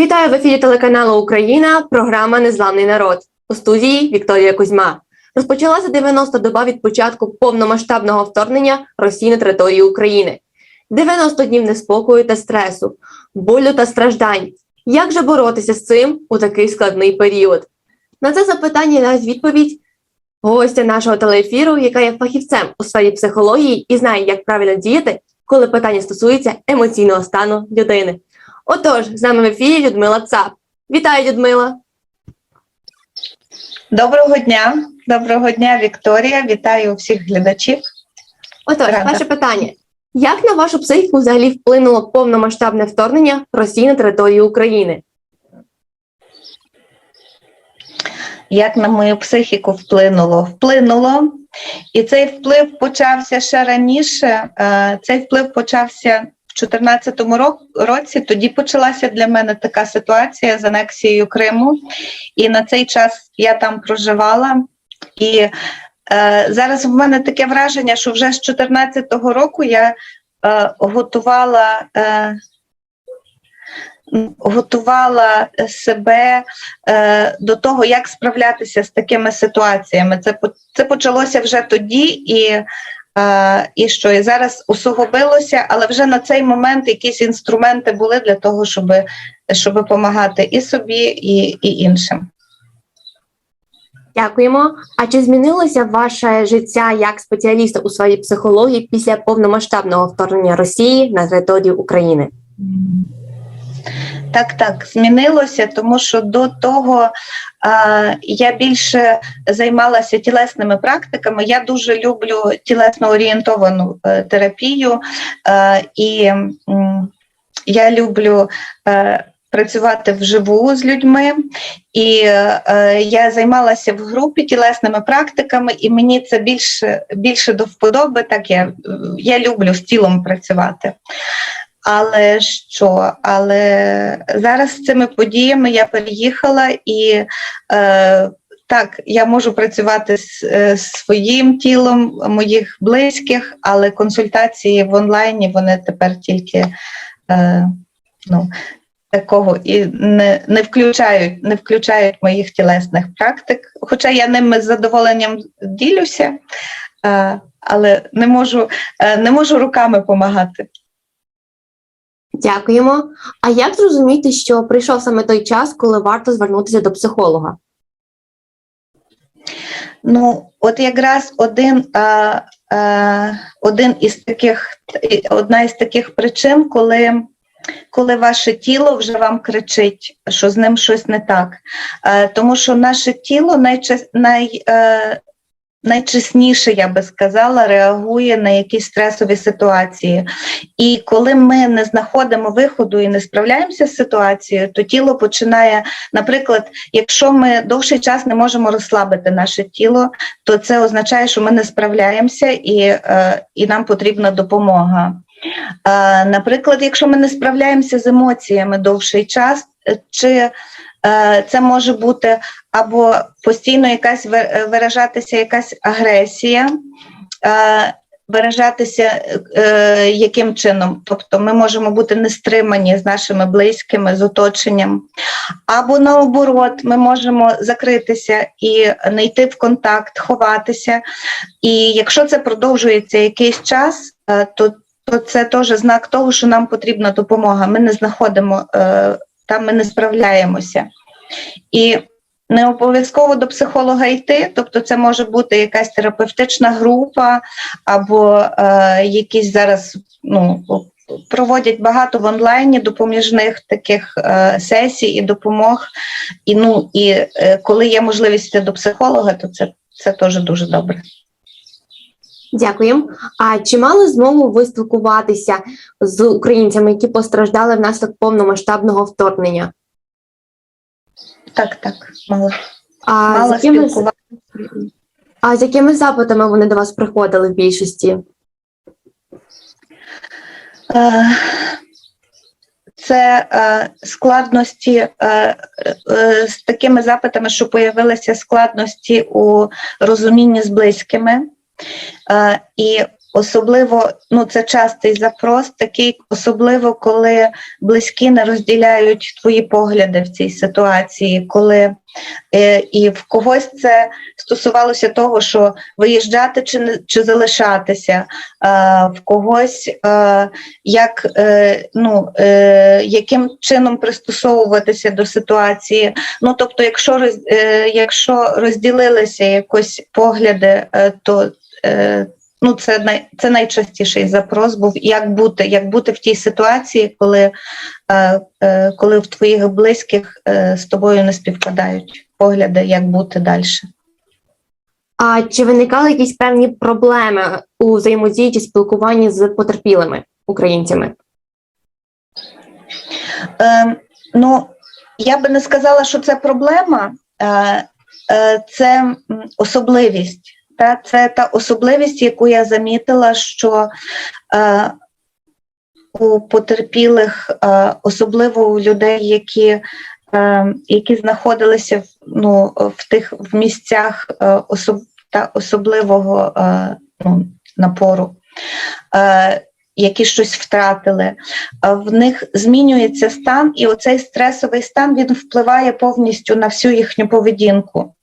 Вітаю в ефірі телеканалу Україна. Програма Незламний народ у студії Вікторія Кузьма. Розпочалася 90 доба від початку повномасштабного вторгнення Росії на територію України. 90 днів неспокою та стресу, болю та страждань. Як же боротися з цим у такий складний період? На це запитання дасть відповідь гостя нашого телеефіру, яка є фахівцем у сфері психології і знає, як правильно діяти, коли питання стосується емоційного стану людини. Отож, з нами в ефірі Людмила Цап. Вітаю, Людмила! Доброго дня, доброго дня, Вікторія. Вітаю всіх глядачів. Отож, Рада. перше питання. Як на вашу психіку взагалі вплинуло повномасштабне вторгнення Росії на територію України? Як на мою психіку вплинуло? Вплинуло, і цей вплив почався ще раніше. Е, Цей вплив почався 2014 році. Тоді почалася для мене така ситуація з анексією Криму, і на цей час я там проживала. І е, зараз в мене таке враження, що вже з 2014 року я е, готувала. Е, Готувала себе е, до того, як справлятися з такими ситуаціями. Це це почалося вже тоді, і, і що і зараз усугубилося, але вже на цей момент якісь інструменти були для того, щоб, щоб допомагати і собі, і, і іншим. Дякуємо. А чи змінилося ваше життя як спеціаліста у сфері психології після повномасштабного вторгнення Росії на територію України? Так, так, змінилося, тому що до того а, я більше займалася тілесними практиками. Я дуже люблю тілесно орієнтовану е, терапію, е, і м, я люблю. Е, Працювати вживу з людьми, і е, я займалася в групі тілесними практиками, і мені це більше більше до вподоби. Так я, я люблю з тілом працювати. Але що? Але зараз з цими подіями я переїхала і е, так, я можу працювати з, е, своїм тілом моїх близьких, але консультації в онлайні вони тепер тільки е, ну, такого і не, не включають, не включають моїх тілесних практик. Хоча я ними з задоволенням ділюся, е, але не можу, е, не можу руками допомагати. Дякуємо. А як зрозуміти, що прийшов саме той час, коли варто звернутися до психолога? Ну, от якраз один, а, а, один із таких, одна із таких причин, коли, коли ваше тіло вже вам кричить, що з ним щось не так. Е, тому що наше тіло найчас, най, е, найчесніше, я би сказала, реагує на якісь стресові ситуації. І коли ми не знаходимо виходу і не справляємося з ситуацією, то тіло починає, наприклад, якщо ми довший час не можемо розслабити наше тіло, то це означає, що ми не справляємося і, е, і нам потрібна допомога. Е, Наприклад, якщо ми не справляємося з емоціями довший час, е, чи це може бути або постійно якась е, виражатися якась агресія, е, виражатися е, яким чином? Тобто ми можемо бути нестримані з нашими близькими, з оточенням, або наоборот, ми можемо закритися і не йти в контакт, ховатися. І якщо це продовжується якийсь час, е, то, то це теж знак того, що нам потрібна допомога. Ми не знаходимо е, там, ми не справляємося. І не обов'язково до психолога йти, тобто це може бути якась терапевтична група, або е, якісь зараз ну, проводять багато в онлайні допоміжних таких е, сесій і допомог. І, ну, і е, коли є можливість йти до психолога, то це, це теж дуже добре. Дякуємо. А чи мали змогу ви спілкуватися з українцями, які постраждали внаслідок повномасштабного вторгнення? Так, так, мало, А, мало з якими, а з якими запитами вони до вас приходили в більшості? Е, Це е, складності е, е, з такими запитами, що появилися складності у розумінні з близькими. Е, І Особливо, ну це частий запрос, такий, особливо коли близькі не розділяють твої погляди в цій ситуації, коли е, і в когось це стосувалося того, що виїжджати чи не чи залишатися, е, в когось е, як ну, яким чином пристосовуватися до ситуації. Ну тобто, якщо роз, якщо розділилися якось погляди, то Ну, це най, це найчастіший запрос був як бути, як бути в тій ситуації, коли, е, е, коли в твоїх близьких е, з тобою не співпадають погляди, як бути далі. А чи виникали якісь певні проблеми у взаємодії чи спілкуванні з потерпілими українцями? Е, ну, я би не сказала, що це проблема, е, е, це особливість. Та, це та особливість, яку я замітила, що е, у потерпілих, е, особливо у людей, які, е, які знаходилися в, ну, в тих в місцях е, особ, та особливого е, ну, напору, е, які щось втратили, а в них змінюється стан, і оцей стресовий стан він впливає повністю на всю їхню поведінку.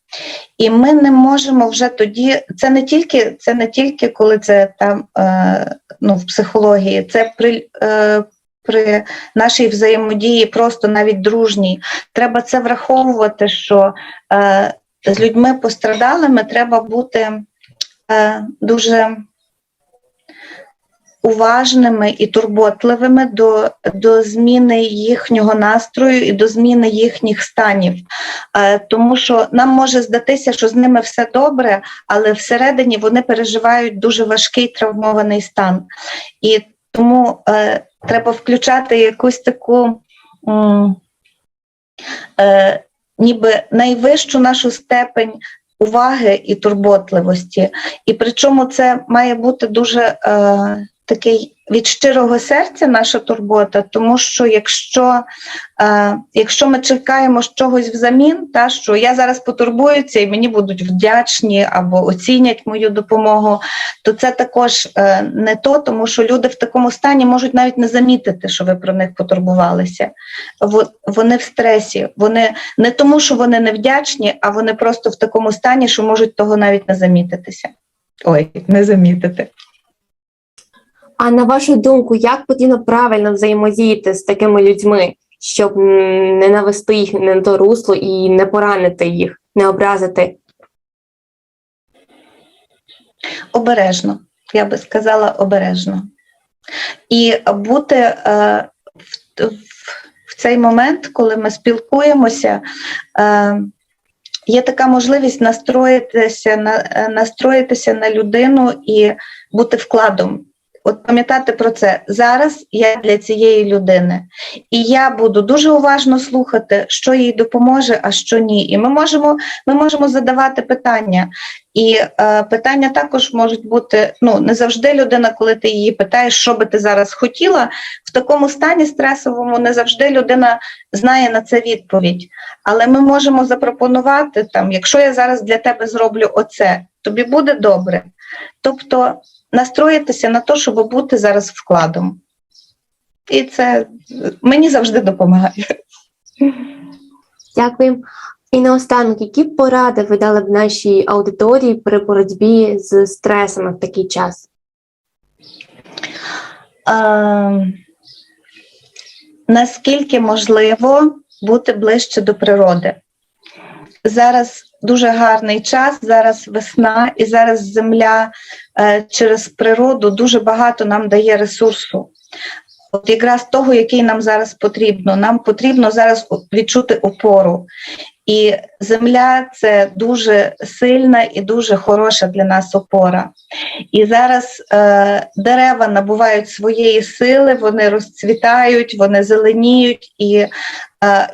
І ми не можемо вже тоді, це не тільки, це не тільки коли це там е, ну, в психології, це при, е, при нашій взаємодії, просто навіть дружній. Треба це враховувати, що е, з людьми пострадалими треба бути дуже уважними і турботливими до, до зміни їхнього настрою і до зміни їхніх станів. Е, тому що нам може здатися, що з ними все добре, але всередині вони переживають дуже важкий травмований стан. І тому е, треба включати якусь таку. Е, ніби найвищу нашу степень уваги і турботливості. І причому це має бути дуже е, такий від щирого серця наша турбота, тому що якщо, е, якщо ми чекаємо чогось взамін, та що я зараз потурбуюся і мені будуть вдячні або оцінять мою допомогу, то це також е, не то, тому що люди в такому стані можуть навіть не замітити, що ви про них потурбувалися. Во- Вони в стресі, вони не тому, що вони не вдячні, а вони просто в такому стані, що можуть того навіть не замітитися. Ой, не замітити. А на вашу думку, як потрібно правильно взаємодіяти з такими людьми, щоб не навести їх на то русло і не поранити їх, не образити? Обережно, я би сказала обережно. І бути е, в, в, в цей момент, коли ми спілкуємося, е, є така можливість настроїтися на, е, настроїтися на людину і бути вкладом. От пам'ятати про це зараз я для цієї людини, і я буду дуже уважно слухати, що їй допоможе, а що ні. І ми можемо, ми можемо задавати питання. І е, питання також можуть бути ну не завжди людина, коли ти її питаєш, що би ти зараз хотіла, в такому стані стресовому не завжди людина знає на це відповідь. Але ми можемо запропонувати там, якщо я зараз для тебе зроблю оце, тобі буде добре. Тобто настроїтися на те, щоб бути зараз вкладом. І це мені завжди допомагає. Дякую. І наостанок, які поради ви дали б нашій аудиторії при боротьбі з стресами в такий час? Е, наскільки можливо бути ближче до природи. Зараз дуже гарний час, зараз весна, і зараз земля е, через природу дуже багато нам дає ресурсу. От якраз того, який нам зараз потрібно. Нам потрібно зараз відчути опору. І земля це дуже сильна і дуже хороша для нас опора. І зараз е, дерева набувають своєї сили, вони розцвітають, вони зеленіють, і е,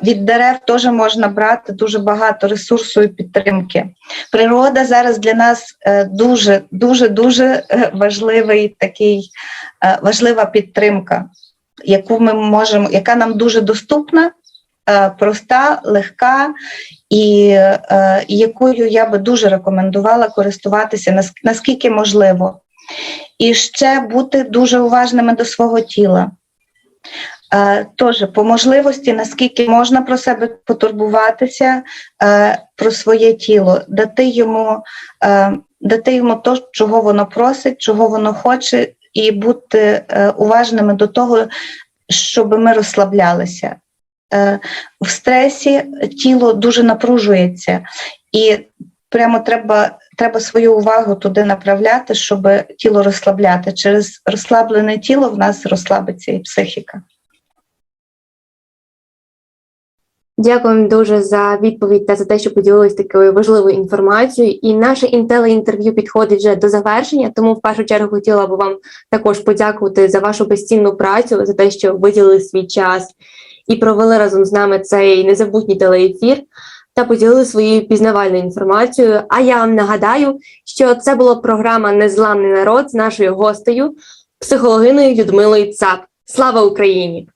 від дерев теж можна брати дуже багато ресурсу і підтримки. Природа зараз для нас е, дуже, дуже, дуже е, важливий такий, е, важлива підтримка, яку ми можемо, яка нам дуже доступна. Е, Проста, легка і е, якою я би дуже рекомендувала користуватися нас- наскільки можливо. і ще бути дуже уважними до свого тіла. Е, Тож, по можливості, наскільки можна про себе потурбуватися, про своє тіло, дати йому, дати йому то, чого воно просить, чого воно хоче, і бути уважними до того, щоб ми розслаблялися. Е, В стресі тіло дуже напружується, і прямо треба, треба свою увагу туди направляти, щоб тіло розслабляти. Через розслаблене тіло в нас розслабиться і психіка. Дякую дуже за відповідь та за те, що поділились такою важливою інформацією. І наше інтеле-інтерв'ю підходить вже до завершення. Тому в першу чергу хотіла б вам також подякувати за вашу безцінну працю, за те, що виділили свій час і провели разом з нами цей незабутній телеефір та поділили своєю пізнавальною інформацією. А я вам нагадаю, що це була програма Незламний народ з нашою гостею, психологиною Людмилою Цап. Слава Україні!